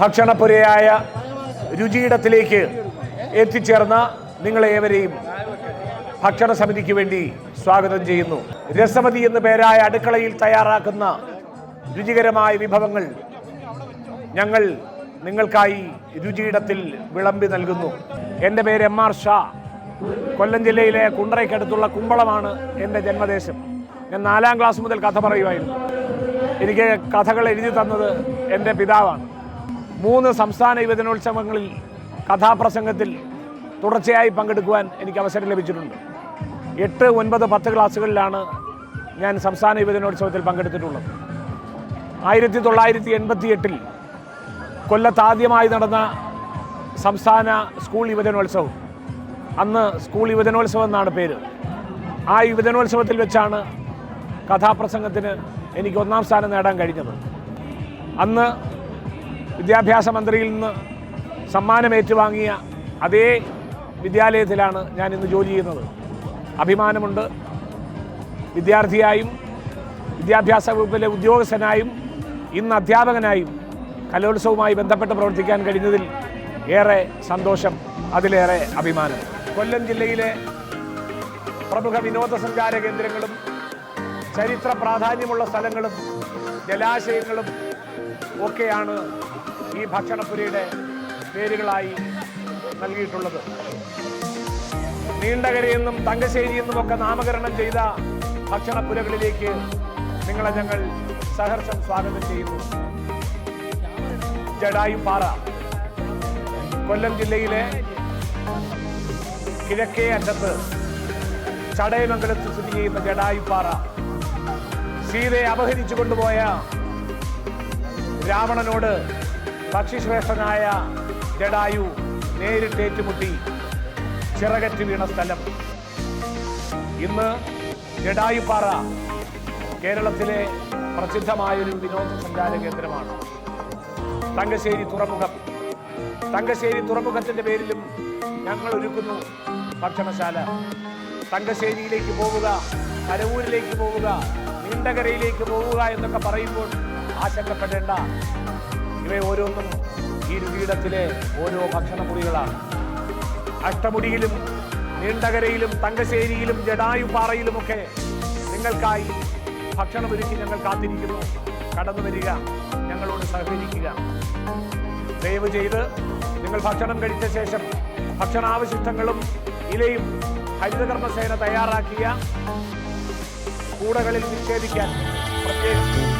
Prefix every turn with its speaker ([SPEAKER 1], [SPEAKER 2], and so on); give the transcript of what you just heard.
[SPEAKER 1] ഭക്ഷണപ്പുരയായ രുചിയിടത്തിലേക്ക് എത്തിച്ചേർന്ന നിങ്ങളേവരെയും ഭക്ഷണ സമിതിക്ക് വേണ്ടി സ്വാഗതം ചെയ്യുന്നു. രസമതി എന്ന് പേരായ അടുക്കളയിൽ തയ്യാറാക്കുന്ന രുചികരമായ വിഭവങ്ങൾ ഞങ്ങൾ നിങ്ങൾക്കായി രുചിയിടത്തിൽ വിളമ്പി നൽകുന്നു. എന്റെ പേര് എം ആർ ഷാ. കൊല്ലം ജില്ലയിലെ കുണ്ടറയ്ക്കടുത്തുള്ള കുമ്പളമാണ് എന്റെ ജന്മദേശം. ഞാൻ നാലാം ക്ലാസ് മുതൽ കഥ പറയുമായിരുന്നു എനിക്ക് കഥകൾ എഴുതി തന്നത് എന്റെ പിതാവാണ്. മൂന്ന് സംസ്ഥാന യുവജനോത്സവങ്ങളിൽ കഥാപ്രസംഗത്തിൽ തുടർച്ചയായി പങ്കെടുക്കുവാൻ എനിക്ക് അവസരം ലഭിച്ചിട്ടുണ്ട്. എട്ട് ഒൻപത് പത്ത് ക്ലാസ്സുകളിലാണ് ഞാൻ സംസ്ഥാന യുവജനോത്സവത്തിൽ പങ്കെടുത്തിട്ടുള്ളത്. ആയിരത്തി തൊള്ളായിരത്തി എൺപത്തി എട്ടിൽ കൊല്ലത്ത് ആദ്യമായി നടന്ന സംസ്ഥാന സ്കൂൾ യുവജനോത്സവം. അന്ന് സ്കൂൾ യുവജനോത്സവം എന്നാണ് പേര്. ആ യുവജനോത്സവത്തിൽ വെച്ചാണ് കഥാപ്രസംഗത്തിന് എനിക്ക് ഒന്നാം സ്ഥാനം നേടാൻ കഴിഞ്ഞത്. അന്ന് വിദ്യാഭ്യാസ മന്ത്രിയിൽ നിന്ന് സമ്മാനം ഏറ്റുവാങ്ങിയ അതേ വിദ്യാലയത്തിലാണ് ഞാൻ ഇന്ന് ജോലി ചെയ്യുന്നത്. അഭിമാനമുണ്ട്. വിദ്യാർത്ഥിയായും വിദ്യാഭ്യാസ വകുപ്പിലെ ഉദ്യോഗസ്ഥനായും ഇന്ന് അധ്യാപകനായും കലോത്സവവുമായി ബന്ധപ്പെട്ട് പ്രവർത്തിക്കാൻ കഴിഞ്ഞതിൽ ഏറെ സന്തോഷം. അതിലേറെ അഭിമാനം. കൊല്ലം ജില്ലയിലെ പ്രമുഖ വിനോദസഞ്ചാര കേന്ദ്രങ്ങളും ചരിത്ര പ്രാധാന്യമുള്ള സ്ഥലങ്ങളും ജലാശയങ്ങളും ഒക്കെയാണ് ഈ ഭക്ഷണപ്പുരയുടെ പേരുകളായി നൽകിയിട്ടുള്ളത്. നീണ്ടകരയെന്നും തങ്കശ്ശേരിയെന്നും ഒക്കെ നാമകരണം ചെയ്ത ഭക്ഷണപ്പുരകളിലേക്ക് നിങ്ങളെ ഞങ്ങൾ സഹർഷം സ്വാഗതം ചെയ്യുന്നു. ജഡായുപാറ കൊല്ലം ജില്ലയിലെ കിഴക്കേ അറ്റത്ത് ചടയമംഗലത്ത് സ്ഥിതി ചെയ്യുന്ന ജഡായുപ്പാറ സീതയെ അപഹരിച്ചു കൊണ്ടുപോയ രാവണനോട് പക്ഷിശ്രേഷ്ഠനായ ജഡായു നേരിട്ട് ഏറ്റുമുട്ടി ചിറകറ്റ് വീണ സ്ഥലം. ഇന്ന് ജഡായുപ്പാറ കേരളത്തിലെ പ്രസിദ്ധമായൊരു വിനോദസഞ്ചാര കേന്ദ്രമാണ്. തങ്കശ്ശേരി തുറമുഖം. തങ്കശ്ശേരി തുറമുഖത്തിന്റെ പേരിലും ഞങ്ങൾ ഒരുക്കുന്നു ഭക്ഷണശാല. തങ്കശ്ശേരിയിലേക്ക് പോവുക കരവൂരിലേക്ക് പോവുക നീണ്ടകരയിലേക്ക് പോവുക എന്നൊക്കെ പറയുമ്പോൾ ആശങ്കപ്പെടേണ്ട ഇവ ഓരോന്നും ഈ രുചിയിടത്തിലെ ഓരോ ഭക്ഷണമുറികളാണ്. അഷ്ടമുടിയിലും നീണ്ടകരയിലും തങ്കശ്ശേരിയിലും ജഡായുപാറയിലുമൊക്കെ നിങ്ങൾക്കായി ഭക്ഷണം ഒരുക്കി ഞങ്ങൾ കാത്തിരിക്കുന്നു. കടന്നു വരിക ഞങ്ങളോട് സഹകരിക്കുക. ദയവ് ചെയ്ത് നിങ്ങൾ ഭക്ഷണം കഴിച്ച ശേഷം ഭക്ഷണാവശിഷ്ടങ്ങളും ഇലയും ഹരിതകർമ്മസേന തയ്യാറാക്കിയ കൂടകളിൽ നിക്ഷേപിക്കാൻ പ്രത്യേകം